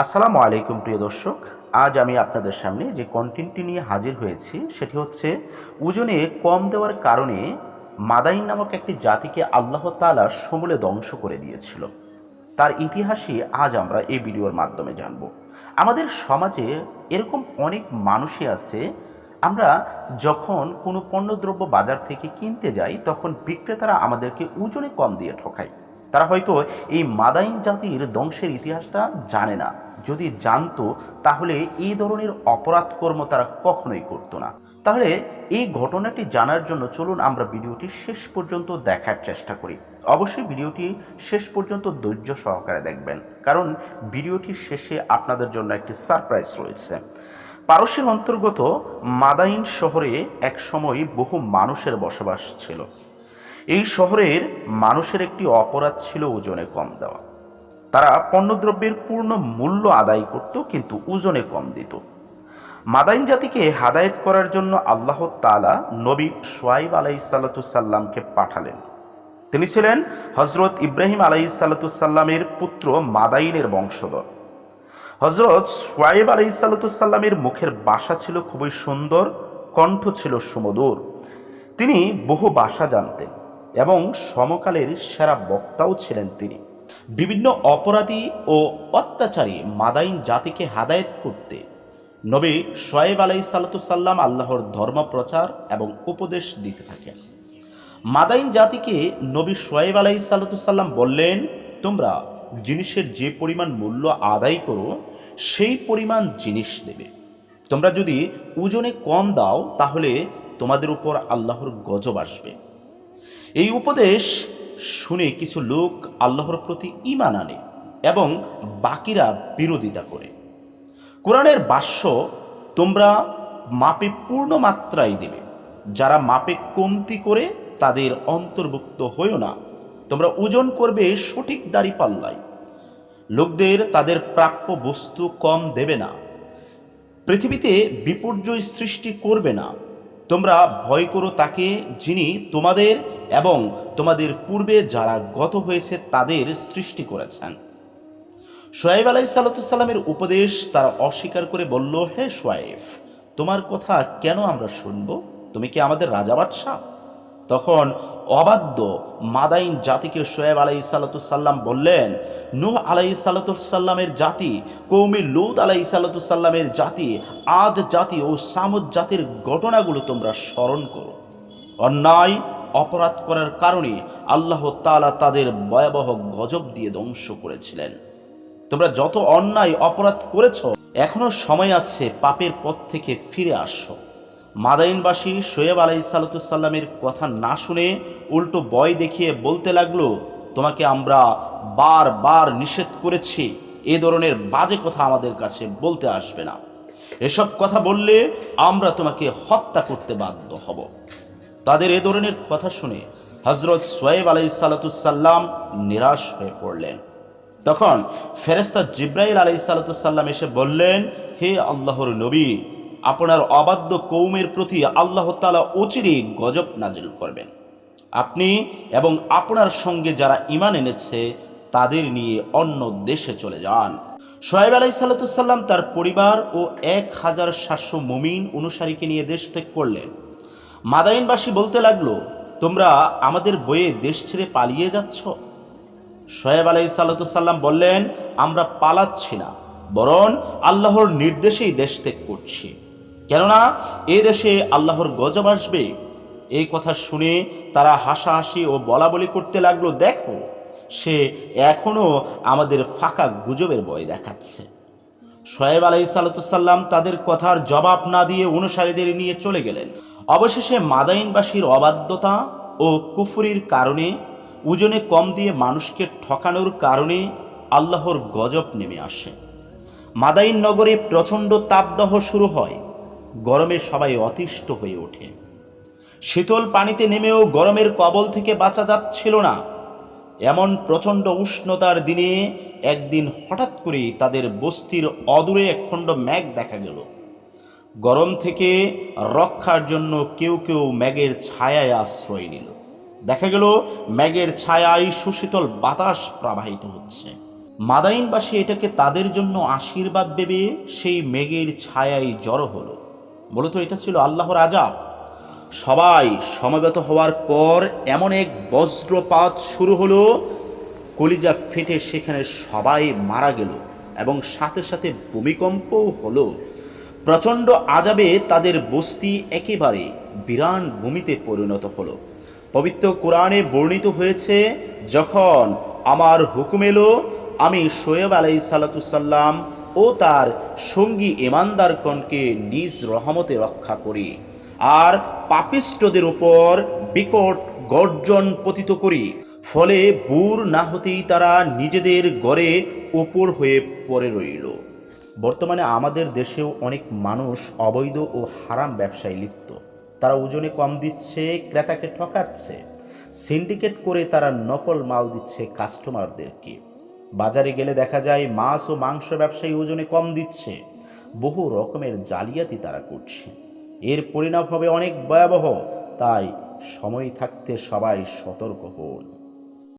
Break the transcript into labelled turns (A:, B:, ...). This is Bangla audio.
A: আসসালামু আলাইকুম, প্রিয় দর্শক। আজ আমি আপনাদের সামনে যে কন্টেন্টটি নিয়ে হাজির হয়েছি, সেটি হচ্ছে ওজনে কম দেওয়ার কারণে মাদাইন নামক একটি জাতিকে আল্লাহ তাআলা সমূলে ধ্বংস করে দিয়েছিল। তার ইতিহাসই আজ আমরা এই ভিডিওর মাধ্যমে জানব। আমাদের সমাজে এরকম অনেক মানুষই আছে, আমরা যখন কোনো পণ্যদ্রব্য বাজার থেকে কিনতে যাই, তখন বিক্রেতারা আমাদেরকে ওজনে কম দিয়ে ঠকায়। তারা হয়তো এই মাদাইন জাতির ধ্বংসের ইতিহাসটা জানে না। যদি জানতো, তাহলে এই ধরনের অপরাধ কর্ম তারা কখনোই করতো না। তাহলে এই ঘটনাটি জানার জন্য চলুন আমরা ভিডিওটি শেষ পর্যন্ত দেখার চেষ্টা করি। অবশ্যই ভিডিওটি শেষ পর্যন্ত ধৈর্য সহকারে দেখবেন, কারণ ভিডিওটির শেষে আপনাদের জন্য একটি সারপ্রাইজ রয়েছে। পারস্যের অন্তর্গত মাদাইন শহরে এক সময় বহু মানুষের বসবাস ছিল। এই শহরের মানুষের একটি অপরাধ ছিল ওজনে কম দেওয়া। তারা পণ্যদ্রব্যের পূর্ণ মূল্য আদায় করত, কিন্তু ওজনে কম দিত। মাদাইন জাতিকে হাদায়েত করার জন্য আল্লাহ তালা নবী সোয়াইব আলাই সাল্লাতুসাল্লামকে পাঠালেন। তিনি ছিলেন হজরত ইব্রাহিম আলাই সাল্লাতুসাল্লামের পুত্র মাদাইনের বংশধর। হজরত সোয়াইব আলাই সাল্লাতুসাল্লামের মুখের বাসা ছিল খুবই সুন্দর, কণ্ঠ ছিল সুমধুর। তিনি বহু ভাষা জানতেন। এবং সমকালের সেরা বক্তাও ছিলেন তিনি। বিভিন্ন অপরাধী ও অত্যাচারী মাদাইন জাতিকে হাদায়েত করতে নবী সোয়েব আলাই সাল্লাম আল্লাহর ধর্ম প্রচার এবং উপদেশ দিতে থাকেন। মাদাইন জাতিকে নবী সোয়েব আলাই সাল্লাম বললেন, তোমরা জিনিসের যে পরিমাণ মূল্য আদায় করো, সেই পরিমাণ জিনিস দেবে। তোমরা যদি ওজনে কম দাও, তাহলে তোমাদের উপর আল্লাহর গজব আসবে। এই উপদেশ শুনে কিছু লোক আল্লাহর প্রতি ইমান আনে এবং বাকিরা বিরোধিতা করে। কোরআনের বাস্য তোমরা মাপে পূর্ণ মাত্রায় দেবে। যারা মাপে কমতি করে তাদের অন্তর্ভুক্ত হইও না। তোমরা ওজন করবে সঠিক দাড়ি পাল্লায়। লোকদের তাদের প্রাপ্য বস্তু কম দেবে না। পৃথিবীতে বিপর্যয় সৃষ্টি করবে না। তোমরা ভয় করো তাকে যিনি তোমাদের এবং তোমাদের পূর্বে যারা গত হয়েছে তাদের সৃষ্টি করেছেন। সোয়েব আলাই সাল্লামের উপদেশ তারা অস্বীকার করে বলল, হে সোয়াইফ তোমার কথা কেন আমরা শুনব? তুমি কি আমাদের রাজা বাদশাহ? তখন অবাধ্য মাদাইন জাতিকে সোয়েব আলাই সাল্লাম বললেন, নূহ আলাই সাল্লামের জাতি কৌমি লুদ আলাই সাল্লামের জাতি, আদ জাতি ও সামুদ জাতির ঘটনাগুলো তোমরা স্মরণ করো। অন্যায়, অপরাধ করার কারণে আল্লাহ তাআলা তাদের ভয়াবহ গজব দিয়ে ধ্বংস করেছিলেন। তোমরা যত অন্যায়, অপরাধ করেছ, এখনও সময় আছে পাপের পথ থেকে ফিরে আসো। মাদাইনবাসী সোয়েব আলাই সাল্লামের কথা না শুনে উল্টো বয় দেখিয়ে বলতে লাগল, তোমাকে আমরা বারবার নিষেধ করেছি। এ ধরনের বাজে কথা আমাদের কাছে বলতে আসবে না। এসব কথা বললে আমরা তোমাকে হত্যা করতে বাধ্য হব। তাদের এ ধরনের কথা শুনে হজরত সোয়েব আলাই নিরাশ হয়ে পড়লেন। তখন ফেরেস্তা জিব্রাইল আলাই এসে বললেন, হে আল্লাহর নবী আপনার অবাধ্য কৌমের প্রতি আল্লাহ তালা অচিরে গজব নাজিল করবেন। আপনি এবং আপনার সঙ্গে যারা ইমান এনেছে, তাদের নিয়ে অন্য দেশে চলে যান। সোহেব আলাই সাল্লাতুসাল্লাম তার পরিবার ও এক হাজার সাতশো মমিন অনুসারীকে নিয়ে দেশ ত্যাগ করলেন। মাদাইনবাসী বলতে লাগল, তোমরা আমাদের বইয়ে দেশ ছেড়ে পালিয়ে যাচ্ছ? সোহেব আলাই সাল্লাতুসাল্লাম বললেন, আমরা পালাচ্ছি না, বরং আল্লাহর নির্দেশেই দেশ ত্যাগ করছি। কেননা এ দেশে আল্লাহর গজব আসবে। এই কথা শুনে তারা হাসাহাসি ও বলা বলি করতে লাগল, দেখো, সে এখনও আমাদের ফাঁকা গুজবের বয় দেখাচ্ছে। সোয়েব আলাই সাল্লাম তাদের কথার জবাব না দিয়ে অনুসারীদের নিয়ে চলে গেলেন। অবশেষে মাদাইনবাসীর অবাধ্যতা ও কুফুরির কারণে, উজনে কম দিয়ে মানুষকে ঠকানোর কারণে আল্লাহর গজব নেমে আসে। মাদাইন নগরে প্রচণ্ড তাপদাহ শুরু হয়। গরমে সবাই অতিষ্ঠ হয়ে ওঠে। শীতল পানিতে নেমেও গরমের কবল থেকে বাঁচা যাচ্ছিল না। এমন প্রচণ্ড উষ্ণতার দিনে একদিন হঠাৎ করে তাদের বস্তির অদূরে একখণ্ড মেঘ দেখা গেল। গরম থেকে রক্ষার জন্য কেউ কেউ ম্যাগের ছায়ায় আশ্রয় নিল। দেখা গেল ম্যাগের ছায়ায় সুশীতল বাতাস প্রবাহিত হচ্ছে। মাদাইনবাসী এটাকে তাদের জন্য আশীর্বাদ ভেবে সেই মেঘের ছায়ায় জড়ো হলো। মূলত এটা ছিল আল্লাহর আজাব। সবাই সমবেত হওয়ার পর এমন এক বজ্রপাত শুরু হলো, কলিজা ফেটে সেখানে সবাই মারা গেল এবং সাথে সাথে ভূমিকম্পও হলো। প্রচণ্ড আজাবে তাদের বস্তি একেবারে বিরান ভূমিতে পরিণত হলো। পবিত্র কোরআনে বর্ণিত হয়েছে, যখন আমার হুকুম এলো, আমি শোয়েব আলাই সাল্লাতুসাল্লাম ও তার সঙ্গী ইমানদারগণকে নিজ রহমতে রক্ষা করি, আর পাপিষ্টদের উপর বিকট গর্জন পতিত করি, ফলে বুর না হতেই তারা নিজেদের গড়ে ওপর হয়ে পড়ে রইল। বর্তমানে আমাদের দেশেও অনেক মানুষ অবৈধ ও হারাম ব্যবসায় লিপ্ত। তারা ওজনে কম দিচ্ছে, ক্রেতাকে ঠকাচ্ছে, সিন্ডিকেট করে তারা নকল মাল দিচ্ছে কাস্টমারদেরকে বাজারে গেলে দেখা যায়, মাছ ও মাংস ব্যবসায়ী ওজনে কম দিচ্ছে। বহু রকমের জালিয়াতি তারা করছে। এর পরিণাম হবে অনেক ভয়াবহ। তাই সময় থাকতে সবাই সতর্ক হন।